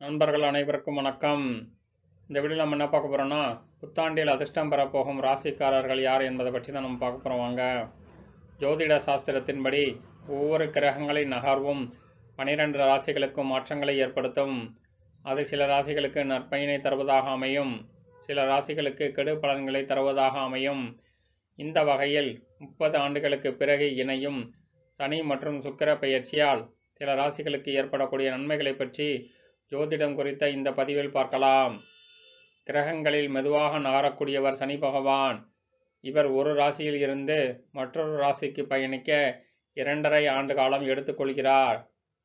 நண்பர்கள் அனைவருக்கும் வணக்கம். இந்த வீடியோ நம்ம என்ன பார்க்க போகிறோம்னா புத்தாண்டில் அதிர்ஷ்டம் பெறப்போகும் ராசிக்காரர்கள் யார் என்பதை பற்றி தான் நம்ம பார்க்க போகிறோம் வாங்க. ஜோதிட சாஸ்திரத்தின்படி ஒவ்வொரு கிரகங்களின் நகர்வும் பனிரெண்டு ராசிகளுக்கும் மாற்றங்களை ஏற்படுத்தும். அது சில ராசிகளுக்கு நற்பயனை தருவதாக அமையும். சில ராசிகளுக்கு கெடு பலன்களை தருவதாக அமையும். இந்த வகையில் முப்பது ஆண்டுகளுக்கு பிறகு இணையும் சனி மற்றும் சுக்கிர பயிற்சியால் சில ராசிகளுக்கு ஏற்படக்கூடிய நன்மைகளை பற்றி ஜோதிடம் குறித்த இந்த பதிவில் பார்க்கலாம். கிரகங்களில் மெதுவாக நகரக்கூடியவர் சனி பகவான். இவர் ஒரு ராசியில் இருந்து மற்றொரு ராசிக்கு பயணிக்க இரண்டரை ஆண்டு காலம் எடுத்துக்கொள்கிறார்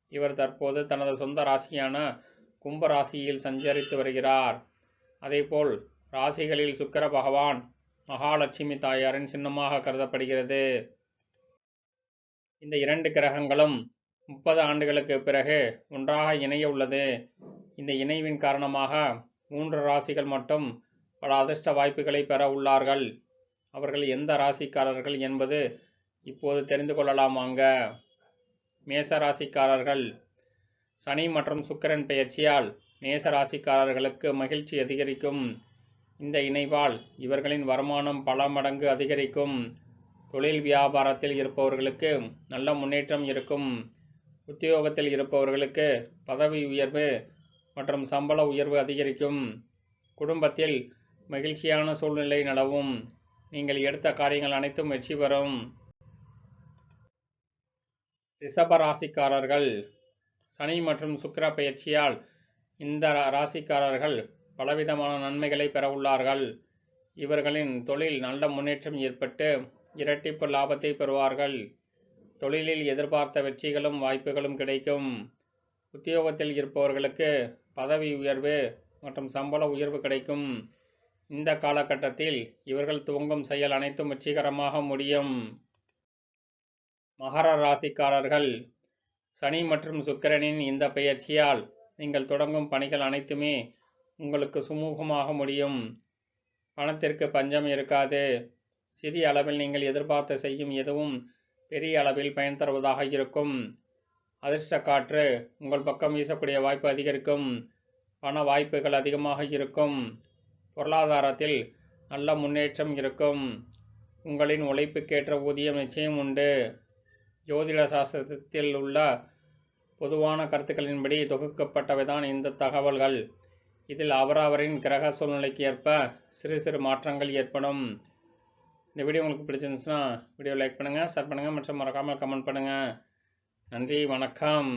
இவர் தற்போது தனது சொந்த ராசியான கும்ப ராசியில் சஞ்சரித்து வருகிறார். அதேபோல் ராசிகளில் சுக்கர பகவான் மகாலட்சுமி தாயாரின் சின்னமாக கருதப்படுகிறது. இந்த இரண்டு கிரகங்களும் முப்பது ஆண்டுகளுக்கு பிறகு ஒன்றாக இணைய உள்ளது. இந்த இணைவின் காரணமாக மூன்று ராசிகள் மட்டும் பல அதிர்ஷ்ட வாய்ப்புகளை பெற உள்ளார்கள். அவர்கள் எந்த ராசிக்காரர்கள் என்பது இப்போது தெரிந்து கொள்ளலாம் வாங்க. மேச ராசிக்காரர்கள். சனி மற்றும் சுக்கரன் பெயர்ச்சியால் மேச ராசிக்காரர்களுக்கு மகிழ்ச்சி அதிகரிக்கும். இந்த இணைவால் இவர்களின் வருமானம் பல மடங்கு அதிகரிக்கும். தொழில் வியாபாரத்தில் இருப்பவர்களுக்கு நல்ல முன்னேற்றம் இருக்கும். உத்தியோகத்தில் இருப்பவர்களுக்கு பதவி உயர்வு மற்றும் சம்பள உயர்வு அதிகரிக்கும். குடும்பத்தில் மகிழ்ச்சியான சூழ்நிலை நிலவும். நீங்கள் எடுத்த காரியங்கள் அனைத்தும் வெற்றி பெறும். ரிஷப ராசிக்காரர்கள். சனி மற்றும் சுக்கர பயிற்சியால் இந்த ராசிக்காரர்கள் பலவிதமான நன்மைகளை பெற உள்ளார்கள் இவர்களின் தொழில் நல்ல முன்னேற்றம் ஏற்பட்டு இரட்டிப்பு லாபத்தை பெறுவார்கள். தொழிலில் எதிர்பார்த்த வெற்றிகளும் வாய்ப்புகளும் கிடைக்கும். உத்தியோகத்தில் இருப்பவர்களுக்கு பதவி உயர்வு மற்றும் சம்பள உயர்வு கிடைக்கும். இந்த காலகட்டத்தில் இவர்கள் துவங்கும் செயல் அனைத்தும் வெற்றிகரமாக முடியும். மகர ராசிக்காரர்கள் சனி மற்றும் சுக்கிரனின் இந்த பெயர்ச்சியால் நீங்கள் தொடங்கும் பணிகள் அனைத்துமே உங்களுக்கு சுமூகமாக முடியும். பணத்திற்கு பஞ்சம் இருக்காது. சிறிய அளவில் நீங்கள் எதிர்பார்த்து செய்யும் எதுவும் பெரிய அளவில் பயன் தருவதாக இருக்கும். அதிர்ஷ்ட காற்று உங்கள் பக்கம் வீசக்கூடிய வாய்ப்பு அதிகரிக்கும். பண வாய்ப்புகள் அதிகமாக இருக்கும். பொருளாதாரத்தில் நல்ல முன்னேற்றம் இருக்கும். உங்களின் உழைப்புக்கேற்ற ஊதியம் நிச்சயம் உண்டு. ஜோதிட சாஸ்திரத்தில் உள்ள பொதுவான கருத்துக்களின்படி தொகுக்கப்பட்டவைதான் இந்த தகவல்கள். இதில் அவரவரின் கிரக சூழ்நிலைக்கு ஏற்ப சிறு சிறு மாற்றங்கள் ஏற்படும். இந்த வீடியோ உங்களுக்கு பிடிச்சிருந்துச்சுன்னா வீடியோ லைக் பண்ணுங்கள் ஷேர் பண்ணுங்கள் மற்றும் மறக்காமல் கமெண்ட் பண்ணுங்கள் நன்றி வணக்கம்.